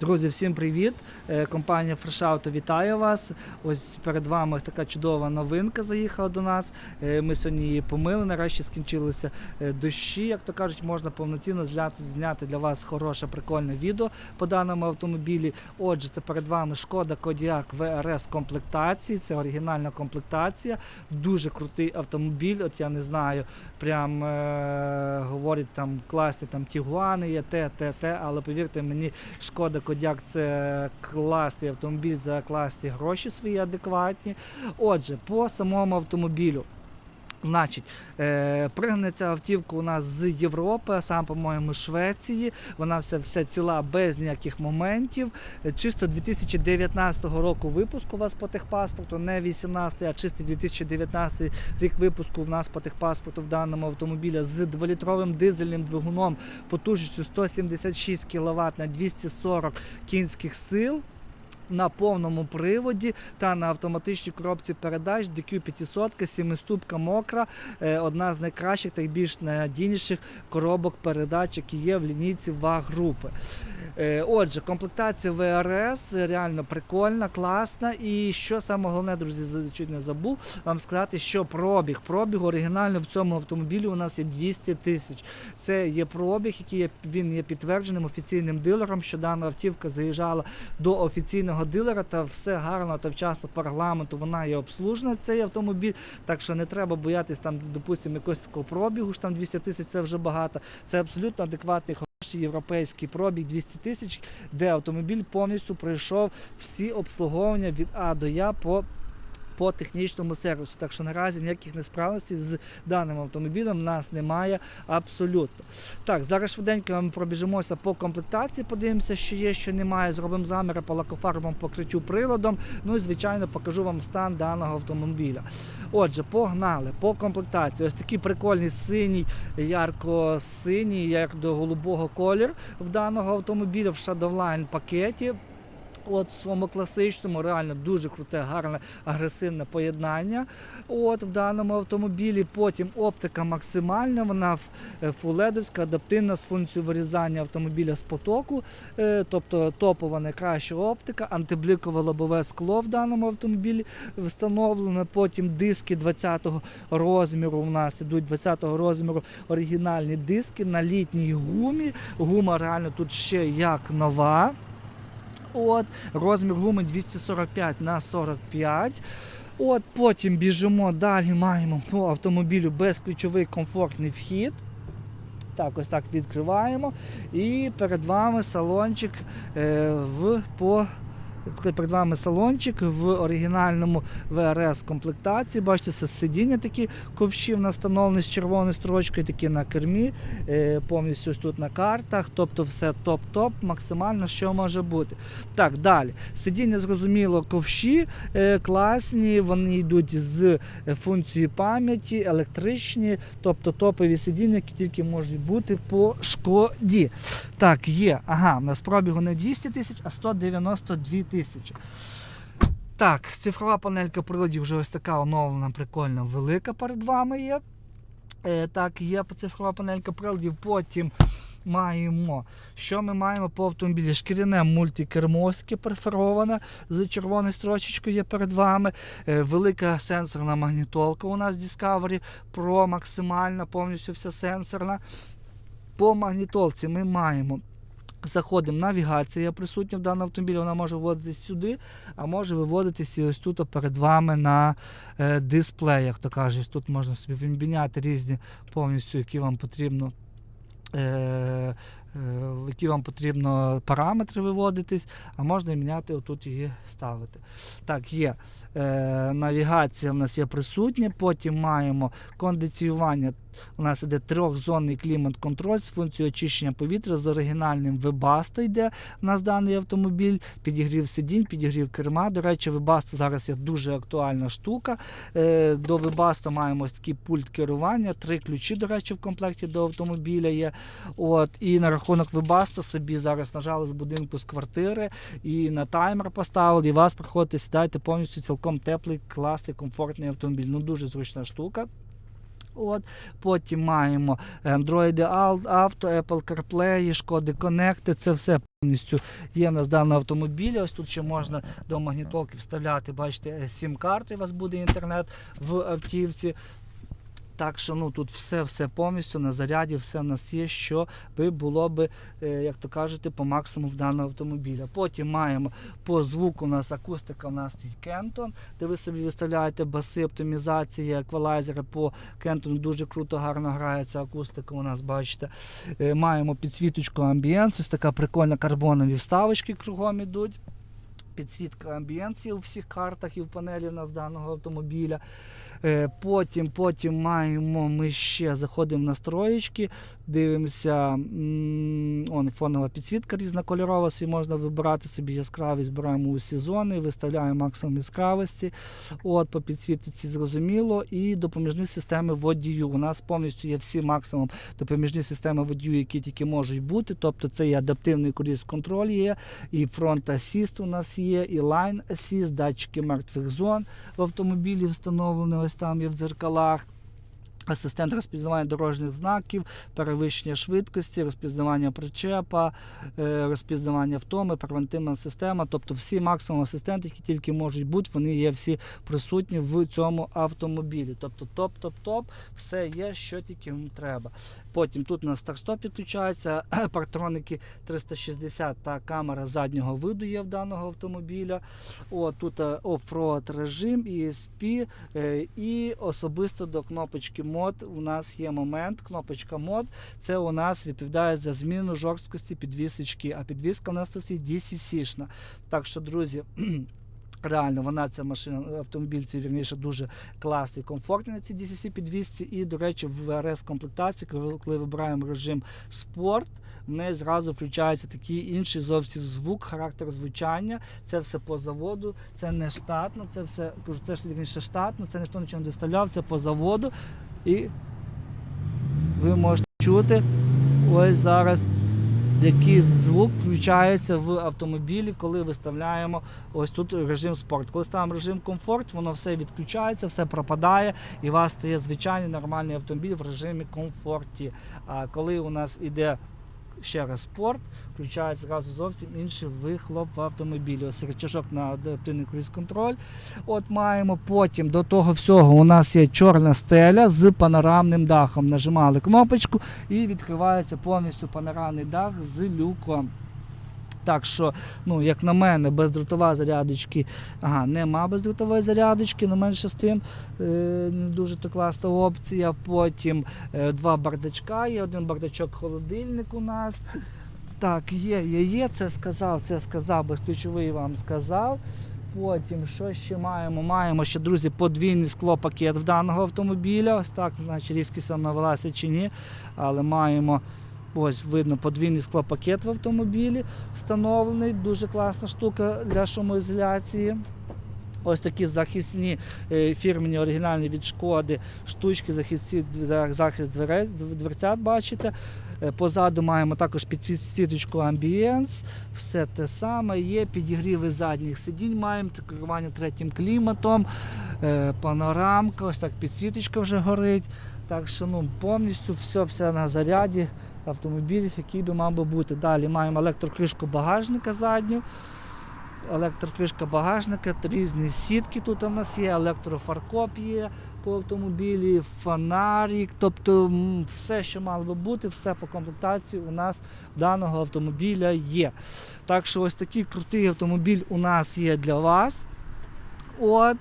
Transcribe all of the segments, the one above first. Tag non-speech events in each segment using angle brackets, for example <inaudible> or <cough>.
Друзі, всім привіт! Е, Компанія Fresh вітає вас. Ось перед вами така чудова новинка заїхала до нас. Е, Ми сьогодні її помили. Нарешті скінчилися е, дощі. Як то кажуть, можна повноцінно зняти, для вас хороше, прикольне відео по даному автомобілі. Отже, це перед вами Шкода Kodiaq VRS комплектації. Це оригінальна комплектація. Дуже крутий автомобіль. От я не знаю, прям е- говорять там класні там Тігуани є, те, те, те, але повірте мені, Шкода Кодяк це класний автомобіль за класні гроші свої адекватні. Отже, по самому автомобілю. Значить, е, пригнана ця автівка у нас з Європи, а сам, по-моєму, Швеції. Вона вся, вся ціла без ніяких моментів. Е, Чисто 2019 року випуску у вас по техпаспорту, не 18, а чистий 2019 рік випуску в нас по техпаспорту в даному автомобілі з 2-літровим дизельним двигуном потужністю 176 кВт на 240 кінських сил. На повному приводі та на автоматичній коробці передач DQ 500, 7-ступка мокра, е, одна з найкращих та більш надійніших коробок передач, які є в лінійці ВАГ групи. Е, Отже, комплектація ВРС реально прикольна, класна. І що саме головне, друзі, чуть не забув вам сказати, що пробіг. Пробіг оригінально в цьому автомобілі у нас є 200 тисяч. Це є пробіг, який є, він є підтвердженим офіційним дилером, що дана автівка заїжджала до офіційного дилера, та все гарно та вчасно по регламенту вона є обслужена, цей автомобіль. Так що не треба боятись там, допустимо, якогось такого пробігу, що там 200 тисяч це вже багато. Це абсолютно адекватний хороший європейський пробіг 200 тисяч, де автомобіль повністю пройшов всі обслуговування від А до Я по. По технічному сервісу, так що наразі ніяких несправностей з даним автомобілем в нас немає абсолютно. Так, зараз швиденько ми пробіжимося по комплектації, подивимося, що є, що немає. Зробимо заміри по лакофарбовому покриттю приладом. Ну і звичайно покажу вам стан даного автомобіля. Отже, погнали по комплектації. Ось такий прикольний синій, ярко-синій, як до голубого колір в даного автомобіля в Shadowline пакеті. От в своєму класичному, реально дуже круте, гарне, агресивне поєднання. От в даному автомобілі. Потім оптика максимальна, вона е, фуледовська, адаптивна з функцією вирізання автомобіля з потоку, е, тобто топова найкраща оптика, антибликове лобове скло в даному автомобілі встановлено. Потім диски 20-го розміру. У нас ідуть 20-го розміру оригінальні диски на літній гумі. Гума реально тут ще як нова. От, розмір гуми 245 на 45. От, потім біжимо далі, маємо по автомобілю безключовий комфортний вхід. Так, ось так відкриваємо. І перед вами салончик е, в по. Перед вами салончик в оригінальному ВРС комплектації. Бачите, це сидіння такі ковші в встановлені з червоною строчкою, такі на кермі, е, повністю ось тут на картах. Тобто все топ-топ, максимально що може бути. Так, далі. Сидіння, зрозуміло, ковші е, класні, вони йдуть з функцією пам'яті, електричні, тобто топові сидіння, які тільки можуть бути по шкоді. Так, є. Ага, у нас пробігу не 200 тисяч, а 192 тисячі. Так, цифрова панелька приладів вже ось така оновлена, прикольно, велика перед вами є. Е, так, є цифрова панелька приладів. Потім маємо. Що ми маємо по автомобілі? Шкіряне мультикермо перфороване з червоною строчечкою є перед вами. Е, велика сенсорна магнітолка у нас Discovery Pro максимальна, повністю вся сенсорна. По магнітолці ми маємо. Заходимо, навігація присутня в даному автомобілі, вона може виводитись сюди, а може виводитися ось тут перед вами на е, дисплеях. То кажуть, тут можна собі виміняти різні повністю, які вам потрібно. Е, е, в які вам потрібно параметри виводитись, а можна і міняти отут її ставити. Так, є. Е, навігація в нас є присутня, потім маємо кондиціювання. У нас іде трьохзонний клімат-контроль з функцією очищення повітря з оригінальним Webasto йде у нас даний автомобіль, підігрів сидінь, підігрів керма. До речі, Webasto зараз є дуже актуальна штука. Е, До Webasto маємо ось такий пульт керування, три ключі, до речі, в комплекті до автомобіля є. От, і на рахунок Webasto собі зараз нажали з будинку з квартири і на таймер поставили, і вас приходите, сідаєте повністю цілком теплий, класний, комфортний автомобіль. Ну дуже зручна штука. От, потім маємо Android Auto, Apple CarPlay, Шкоди Connect, це все повністю є в нас в даному. Ось тут ще можна до магнітолки вставляти, бачите, сім-карту, у вас буде інтернет в автівці. Так що ну тут все все повністю на заряді, все в нас є, що би було би, е, як то кажете, по максимуму в даного автомобіля. Потім маємо по звуку у нас акустика, у нас стоїть Кентон, де ви собі виставляєте баси, оптимізації, еквалайзери по Кентону дуже круто, гарно грається акустика. У нас бачите. Е, Маємо підсвіточку амбієнс, ось така прикольна карбонові вставочки кругом ідуть. Підсвітка амбієнції у всіх картах і в панелі у нас даного автомобіля. Е, Потім, потім маємо ми ще заходимо в настроєчки, дивимося, он фонова підсвітка різнокольорова, собі можна вибирати собі яскравість, збираємо усі зони, виставляємо максимум яскравості. От, по підсвітці зрозуміло. І допоміжні системи водію. У нас повністю є всі максимум допоміжні системи водію, які тільки можуть бути. Тобто це і адаптивний круїз контроль є, і фронт асіст у нас є, і лайн асіст, датчики мертвих зон в автомобілі встановлені, ось там є в дзеркалах. Асистент розпізнавання дорожніх знаків, перевищення швидкості, розпізнавання причепа, е, розпізнавання втоми, превентивна система. Тобто всі максимум асистенти, які тільки можуть бути, вони є всі присутні в цьому автомобілі. Тобто топ-топ-топ, все є, що тільки треба. Потім тут у нас старт-стоп підключається, <clears throat> партроники 360 та камера заднього виду є в даного автомобіля. О, тут е, оффроад режим, ESP е, і особисто до кнопочки мод у нас є момент. Кнопочка мод це у нас відповідає за зміну жорсткості підвісочки, а підвіска у нас тут є DCC-шна. Так що, друзі. <clears throat> Реально, вона ця машина, автомобіль цей вірніше дуже класний, комфортний на цій DCC підвісці. І, до речі, в rs комплектації, коли, вибираємо режим спорт, в неї зразу включається такий інший зовсім звук, характер звучання. Це все по заводу, це не штатно, це все кажу, це ж вірніше штатно, це ніхто нічого не доставляв, це по заводу. І ви можете чути ось зараз який звук включається в автомобілі, коли виставляємо ось тут режим спорт. Коли ставимо режим комфорт, воно все відключається, все пропадає, і у вас стає звичайний нормальний автомобіль в режимі комфорті. А коли у нас іде ще раз спорт, включається зразу зовсім інший вихлоп в автомобілі. Ось рычажок на адаптивний круїз контроль. От маємо потім до того всього у нас є чорна стеля з панорамним дахом. Нажимали кнопочку і відкривається повністю панорамний дах з люком. Так що, ну, як на мене, бездротова зарядочки, ага, нема бездротової зарядочки, але менше з тим е, не дуже то класна опція. Потім е, два бардачка, є один бардачок холодильник у нас. Так, є, є, є, це сказав, це сказав, безключовий вам сказав. Потім, що ще маємо? Маємо ще, друзі, подвійний склопакет в даного автомобіля. Ось так, значить, різкість вам навелася чи ні. Але маємо ось видно подвійний склопакет в автомобілі встановлений. Дуже класна штука для шумоізоляції. Ось такі захисні е, фірмені оригінальні від шкоди штучки, захисті, захист дверцят, бачите. Е, Позаду маємо також підсвіточку Ambience, все те саме. Є підігріви задніх сидінь, маємо керування третім кліматом, е, панорамка, ось так підсвіточка вже горить. Так що ну, повністю все, все на заряді автомобілів, який би мав би бути. Далі маємо електрокришку багажника задню. Електрокришка багажника, різні сітки тут у нас є, електрофаркоп є по автомобілі, фонарик, тобто все, що мало би бути, все по комплектації у нас даного автомобіля є. Так що ось такий крутий автомобіль у нас є для вас. От,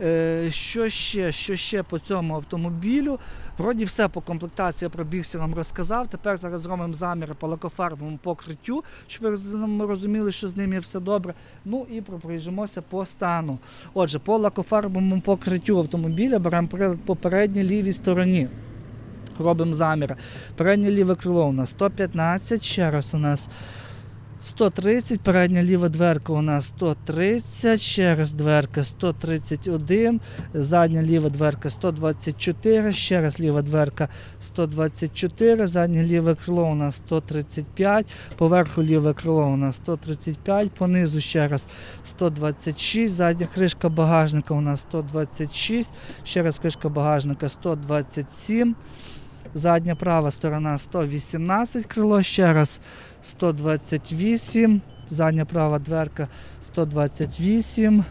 е, що ще, що ще по цьому автомобілю? Вроді все по комплектації пробігся вам розказав. Тепер зараз зробимо заміри по лакофарбовому покриттю, щоб ви розуміли, що з ним є все добре. Ну і проїжджемося по стану. Отже, по лакофарбовому покриттю автомобіля беремо прилад по передній лівій стороні. Робимо заміри. Переднє ліве крило у нас 115, ще раз у нас 130, передня ліва дверка у нас 130, ще раз дверка 131, задня ліва дверка 124, ще раз ліва дверка 124, заднє ліве крило у нас 135, поверху ліве крило у нас 135, понизу ще раз 126, задня кришка багажника у нас 126, ще раз кришка багажника 127. Задня права сторона 118 крило, ще раз 128, задня права дверка 128,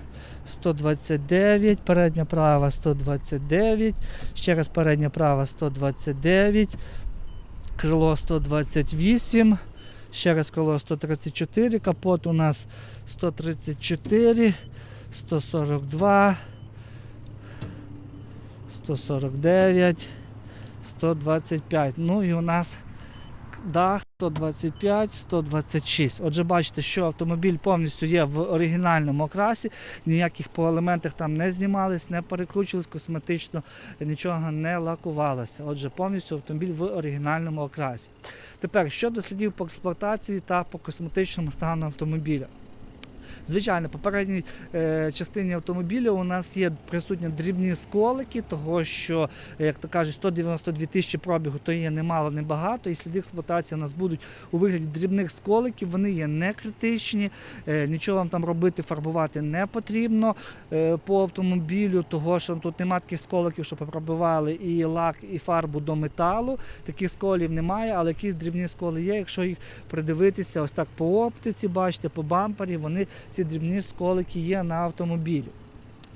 129, передня права 129, ще раз передня права 129, крило 128, ще раз крило 134, капот у нас 134, 142, 149. 125. Ну і у нас дах 125, 126. Отже, бачите, що автомобіль повністю є в оригінальному окрасі, ніяких по елементах там не знімались, не перекручувались, косметично нічого не лакувалося. Отже, повністю автомобіль в оригінальному окрасі. Тепер щодо слідів по експлуатації та по косметичному стану автомобіля. Звичайно, по передній е, частині автомобіля у нас є присутні дрібні сколики, того що, як то кажуть, 192 тисячі пробігу, то є немало, небагато, і сліди експлуатації у нас будуть у вигляді дрібних сколиків, вони є не критичні, е, нічого вам там робити, фарбувати не потрібно е, по автомобілю, того що тут немає таких сколиків, що попробивали і лак, і фарбу до металу. Таких сколів немає, але якісь дрібні сколи є. Якщо їх придивитися, ось так по оптиці, бачите, по бампері, вони ці дрібні сколики є на автомобілі.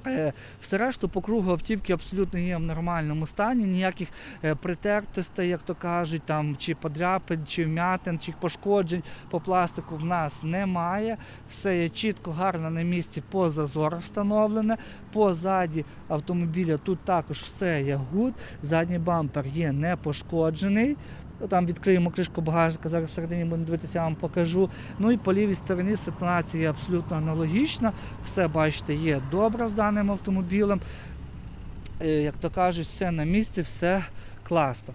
Е, Все решту по кругу автівки абсолютно є в нормальному стані, ніяких е, притертостей, як то кажуть, там, чи подряпин, чи вмятин, чи пошкоджень по пластику в нас немає. Все є чітко, гарно на місці по зазорах встановлене. Позаді автомобіля тут також все є гуд. Задній бампер є не пошкоджений. Там відкриємо кришку багажника, зараз всередині будемо дивитися, я вам покажу. Ну і по лівій стороні ситуація абсолютно аналогічна. Все, бачите, є добре з даним автомобілем. Е, Як то кажуть, все на місці, все класно.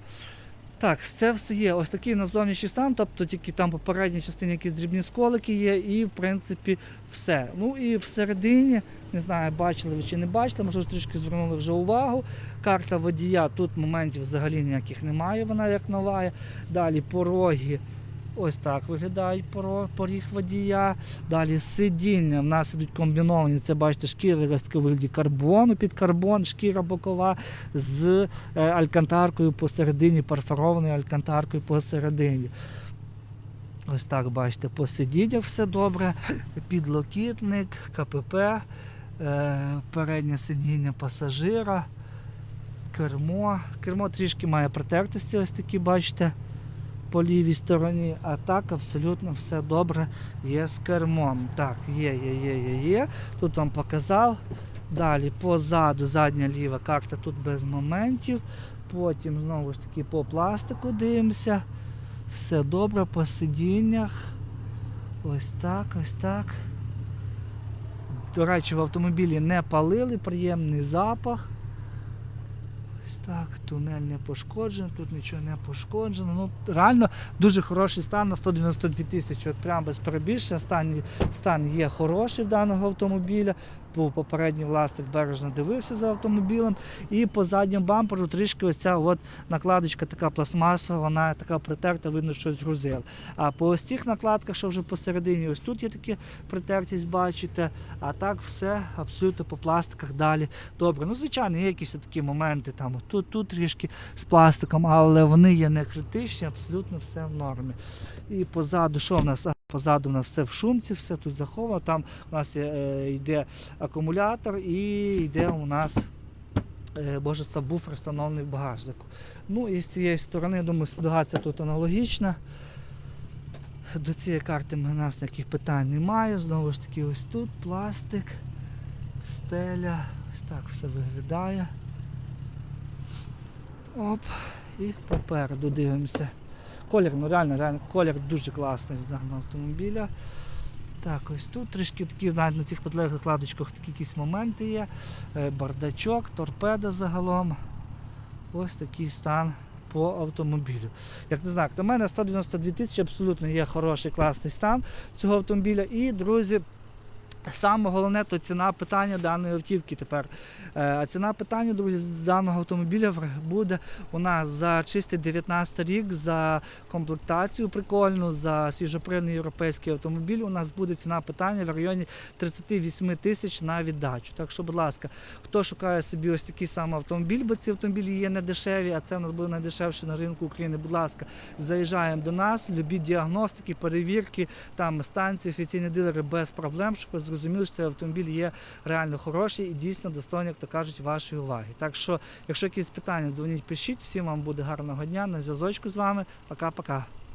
Так, це все є. Ось такий на зовнішній стан, тобто тільки там по передній частині якісь дрібні сколики є, і в принципі все. Ну і всередині, не знаю, бачили ви чи не бачили, можливо, трішки звернули вже увагу. Карта водія, тут моментів взагалі ніяких немає, вона як нова. Далі пороги. Ось так виглядають поро- поріг водія. Далі сидіння. В нас ідуть комбіновані. Це бачите, шкіри ростки вигляді карбону під карбон, шкіра бокова з е, алькантаркою посередині, перфорованою алькантаркою посередині. Ось так бачите, по сидіннях все добре. Підлокітник, КПП, е, переднє сидіння пасажира, кермо. Кермо трішки має протертості, ось такі, бачите по лівій стороні, а так абсолютно все добре є з кермом. Так, є, є, є, є, є. Тут вам показав. Далі позаду, задня ліва карта тут без моментів. Потім знову ж таки по пластику дивимося. Все добре по сидіннях. Ось так, ось так. До речі, в автомобілі не палили, приємний запах. Так, тунель не пошкоджений, тут нічого не пошкоджено. Ну, реально дуже хороший стан на 192 тисячі. От прямо без перебільшення. Стан, стан є хороший в даного автомобіля. Був попередній власник бережно дивився за автомобілем. І по задньому бамперу трішки оця от накладочка така пластмасова, вона така притерта, видно, що згрузили. А по ось цих накладках, що вже посередині, ось тут є такі притертість, бачите. А так все абсолютно по пластиках далі добре. Ну, звичайно, є якісь такі моменти, там тут, тут трішки з пластиком, але вони є не критичні, абсолютно все в нормі. І позаду, що в нас? Позаду у нас все в шумці, все тут заховано. Там у нас е, йде акумулятор і йде у нас е, боже, сабвуфер встановлений в багажнику. Ну і з цієї сторони, думаю, ситуація тут аналогічна. До цієї карти у нас ніяких питань немає. Знову ж таки, ось тут пластик, стеля, ось так все виглядає. Оп, і попереду дивимося. Колір, ну реально, реально, колір дуже класний від автомобіля. Так, ось тут трішки такі, знаєте, на цих підлеглих кладочках такі якісь моменти є. Е, Бардачок, торпеда загалом. Ось такий стан по автомобілю. Як не знаю, до мене 192 тисячі абсолютно є хороший класний стан цього автомобіля. І, друзі, Саме головне то ціна питання даної автівки тепер. Е, А ціна питання, друзі, з даного автомобіля буде у нас за чистий 19 рік, за комплектацію прикольну, за свіжопринний європейський автомобіль. У нас буде ціна питання в районі 38 тисяч на віддачу. Так що, будь ласка, хто шукає собі ось такий самий автомобіль, бо ці автомобілі є не дешеві, а це у нас буде найдешевше на ринку України. Будь ласка, заїжджаємо до нас, любі діагностики, перевірки, там станції, офіційні дилери без проблем, щоб ви зрозуміли, що цей автомобіль є реально хороший і дійсно достойний, як то кажуть, вашої уваги. Так що, якщо якісь питання, дзвоніть, пишіть. Всім вам буде гарного дня. На зв'язочку з вами. Пока-пока.